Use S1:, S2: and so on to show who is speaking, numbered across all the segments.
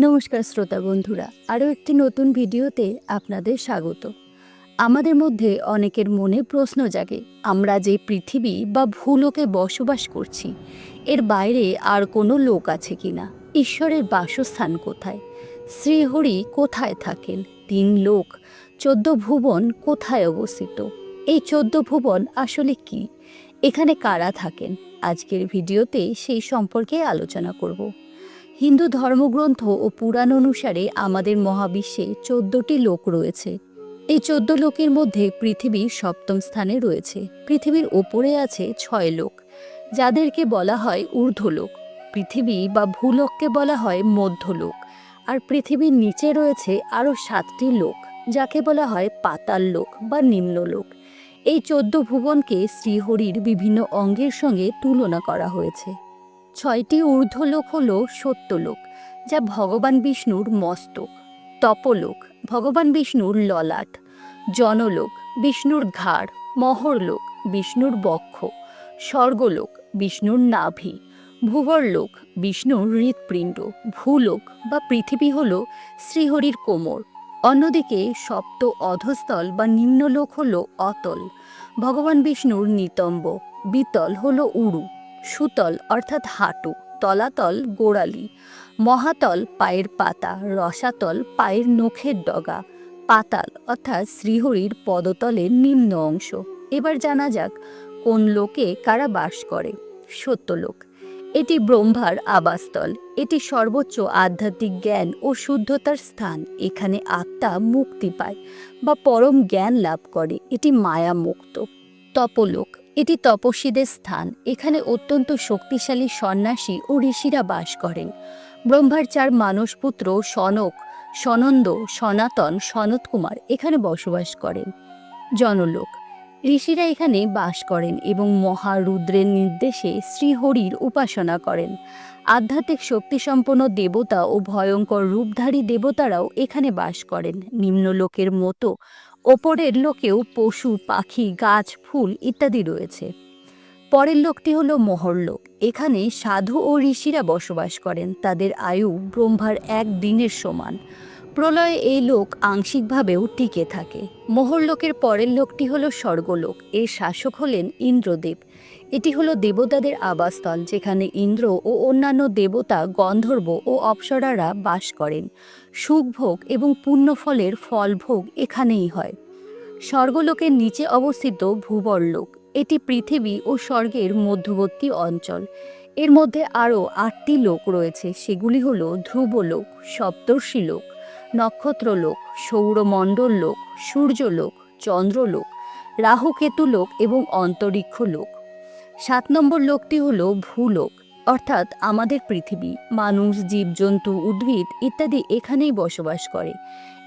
S1: নমস্কার শ্রোতা বন্ধুরা, আরও একটি নতুন ভিডিওতে আপনাদের স্বাগত। আমাদের মধ্যে অনেকের মনে প্রশ্ন জাগে, আমরা যে পৃথিবী বা ভূলোকে বসবাস করছি, এর বাইরে আর কোনো লোক আছে কিনা ঈশ্বরের বাসস্থান কোথায়? শ্রীহরি কোথায় থাকেন? তিন লোক, চোদ্দ ভুবন কোথায় অবস্থিত? এই চোদ্দ ভুবন আসলে কি? এখানে কারা থাকেন? আজকের ভিডিওতে সেই সম্পর্কে আলোচনা করব। হিন্দু ধর্মগ্রন্থ ও পুরাণ অনুসারে আমাদের মহাবিশ্বে চোদ্দটি লোক রয়েছে। এই চোদ্দ লোকের মধ্যে পৃথিবী সপ্তম স্থানে রয়েছে। পৃথিবীর ওপরে আছে ছয় লোক, যাদেরকে বলা হয় ঊর্ধ্বলোক পৃথিবী বা ভূলোককে বলা হয় মধ্যলোক আর পৃথিবীর নিচে রয়েছে আরও সাতটি লোক, যাকে বলা হয় পাতাল লোক বা নিম্নলোক এই চোদ্দ ভুবনকে শ্রীহরির বিভিন্ন অঙ্গের সঙ্গে তুলনা করা হয়েছে। ছয়টি ঊর্ধ্বলোক হল সত্যলোক, যা ভগবান বিষ্ণুর মস্তক, তপলোক, ভগবান বিষ্ণুর ললাট, জনলোক, বিষ্ণুর ঘাড়, মহরলোক, বিষ্ণুর বক্ষ, স্বর্গলোক, বিষ্ণুর নাভি, ভূগর্লোক, বিষ্ণুর হৃৎপিণ্ড, ভূলোক বা পৃথিবী হল শ্রীহরির কোমর। অন্যদিকে সপ্ত অধস্তল বা নিম্নলোক হল অতল, ভগবান বিষ্ণুর নিতম্ব, বিতল হল উড়ু সুতল, অর্থাৎ হাঁটু, তলাতল, গোড়ালি, মহাতল, পায়ের পাতা, রসাতল, পায়ের নখের ডগা, পাতাল, অর্থাৎ শ্রীহরির পদতলের নিম্ন অংশ। এবার জানা যাক, কোন লোকে কারা বাস করে। সত্যলোক, এটি ব্রহ্মার আবাসস্থল। এটি সর্বোচ্চ আধ্যাত্মিক জ্ঞান ও শুদ্ধতার স্থান। এখানে আত্মা মুক্তি পায় বা পরম জ্ঞান লাভ করে। এটি মায়া মুক্ত তপলোক এটি তপস্বীদের স্থান। এখানে অত্যন্ত শক্তিশালী সন্ন্যাসী ও ঋষিরা বাস করেন। ব্রহ্মার চার মানসপুত্র সনক, সনন্দ, সনাতন সনত কুমার এখানে বসবাস করেন। জনলোক। ঋষিরা এখানে বাস করেন এবং মহারুদ্রের নির্দেশে শ্রীহরির উপাসনা করেন। আধ্যাত্মিক শক্তিসম্পন্ন দেবতা ও ভয়ঙ্কর রূপধারী দেবতারাও এখানে বাস করেন। নিম্নলোকের মতো ওপরের লোকেও পশু, পাখি, গাছ, ফুল ইত্যাদি রয়েছে। পরের লোকটি হলো মোহরলোক এখানে সাধু ও ঋষিরা বসবাস করেন। তাদের আয়ু ব্রহ্মার এক দিনের সমান। প্রলয়ে এই লোক আংশিকভাবেও টিকে থাকে। মোহরলোকের পরের লোকটি হল স্বর্গলোক। এর শাসক হলেন ইন্দ্রদেব। এটি হলো দেবতাদের আবাসস্থল, যেখানে ইন্দ্র ও অন্যান্য দেবতা, গন্ধর্ব ও অপ্সরারা বাস করেন। সুখভোগ এবং পুণ্যফলের ফলভোগ এখানেই হয়। স্বর্গলোকের নিচে অবস্থিত ভূবরলোক এটি পৃথিবী ও স্বর্গের মধ্যবর্তী অঞ্চল। এর মধ্যে আরও আটটি লোক রয়েছে। সেগুলি হল ধ্রুবলোক, সপ্তর্ষি লোক নক্ষত্রলোক সৌরমণ্ডল লোক সূর্যলোক, চন্দ্রলোক রাহুকেতু লোক এবং অন্তরিক্ষ লোক সাত নম্বর লোকটি হল ভূলোক, অর্থাৎ আমাদের পৃথিবী, মানুষ, জীবজন্তু, উদ্ভিদ ইত্যাদি এখানেই বসবাস করে।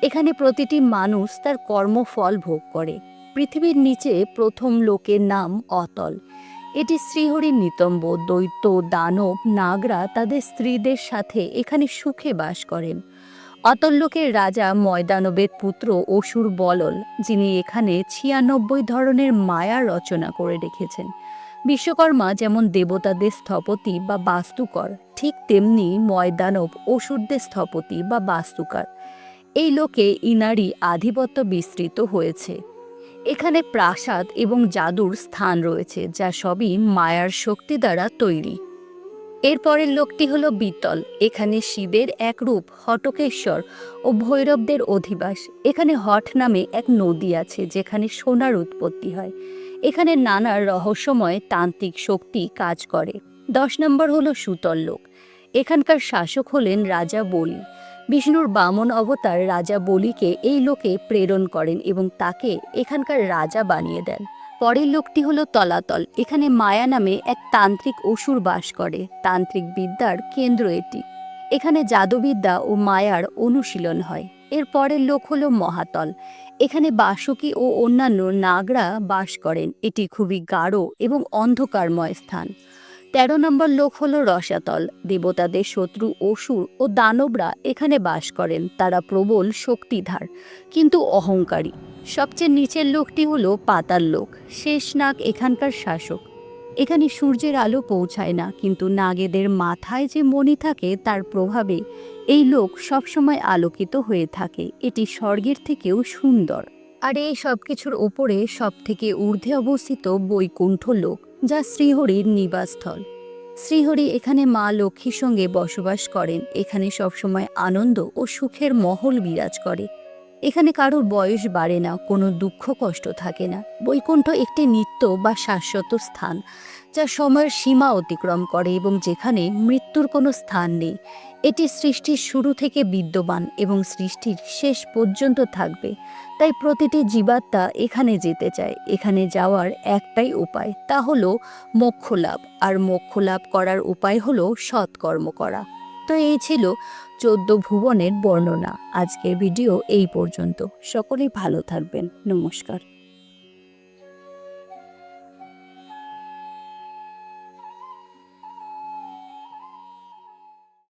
S1: এখানে প্রতিটি মানুষ তার কর্মফল ভোগ করে। পৃথিবীর নিচে প্রথম লোকের নাম অতল। এটি শ্রীহরির নিতম্ব, দৈত্য, দানব, নাগরা তাদের স্ত্রীদের সাথে এখানে সুখে বাস করেন। অতল লোকের রাজা ময়দানবের পুত্র অসুর বলল, যিনি এখানে ছিয়ানব্বই ধরনের মায়া রচনা করে রেখেছেন। বিশ্বকর্মা যেমন দেবতাদের স্থপতি বা বাস্তুকর, ঠিক তেমনি ময়দানব অসুরদের স্থপতি বা বাস্তুকার। এই লোকে ইনারি আধিপত্য বিস্তৃত হয়েছে। এখানে প্রাসাদ এবং জাদুর স্থান রয়েছে, যা সবই মায়ার শক্তি দ্বারা তৈরি। এরপরের লোকটি হলো বিতল এখানে শিবের এক রূপ, হটকেশ্বর ও ভৈরবদের অধিবাস। এখানে হট নামে এক নদী আছে, যেখানে সোনার উৎপত্তি হয়। এখানে নানা রহস্যময় তান্ত্রিক শক্তি কাজ করে। দশ নম্বর হলো সুতল লোক। এখানকার শাসক হলেন রাজা বলি। বিষ্ণুর বামন অবতার রাজা বলিকে এই লোকে প্রেরণ করেন এবং তাকে এখানকার রাজা বানিয়ে দেন। পরের লোকটি হলো তলাতল। এখানে মায়া নামে এক তান্ত্রিক অসুর বাস করে। তান্ত্রিক বিদ্যার কেন্দ্র এটি। এখানে জাদুবিদ্যা ও মায়ার অনুশীলন হয়। এর পরের লোক হলো মহাতল। এখানে বাসুকি ও অন্যান্য নাগরা বাস করেন। এটি খুবই গাঢ় এবং অন্ধকারময় স্থান। তেরো নম্বর লোক হলো রসাতল। দেবতাদের শত্রু অসুর ও দানবরা এখানে বাস করেন। তারা প্রবল শক্তিধার, কিন্তু অহংকারী। সবচেয়ে নিচের লোকটি হলো পাতাল লোক। শেষ নাগ এখানকার শাসক। এখানে সূর্যের আলো পৌঁছায় না, কিন্তু নাগেদের মাথায় যে মণি থাকে, তার প্রভাবে এই লোক সবসময় আলোকিত হয়ে থাকে। এটি স্বর্গের থেকেও সুন্দর। আর এই সব কিছুর ওপরে সব থেকে ঊর্ধ্বে অবস্থিত বৈকুণ্ঠ লোক। যা শ্রীহরির নিবাসস্থল। শ্রীহরি এখানে মা লক্ষ্মীর সঙ্গে বসবাস করেন। এখানে সবসময় আনন্দ ও সুখের মহল বিরাজ করে। এখানে কারোর বয়স বাড়ে না, কোনো দুঃখ কষ্ট থাকে না। বৈকুণ্ঠ একটি নিত্য বা শাশ্বত স্থান, যা সময়ের সীমা অতিক্রম করে এবং যেখানে মৃত্যুর কোনো স্থান নেই। এটি সৃষ্টির শুরু থেকে বিদ্যমান এবং সৃষ্টির শেষ পর্যন্ত থাকবে। তাই প্রতিটি জীবাত্মা এখানে যেতে চায়। এখানে যাওয়ার একটাই উপায়, তা হলো মোক্ষ লাভ আর মোক্ষ লাভ করার উপায় হলো সৎকর্ম করা। তো এই ছিল চোদ্দ ভুবনের বর্ণনা। আজকের ভিডিও এই পর্যন্ত। সকলেই ভালো থাকবেন। নমস্কার।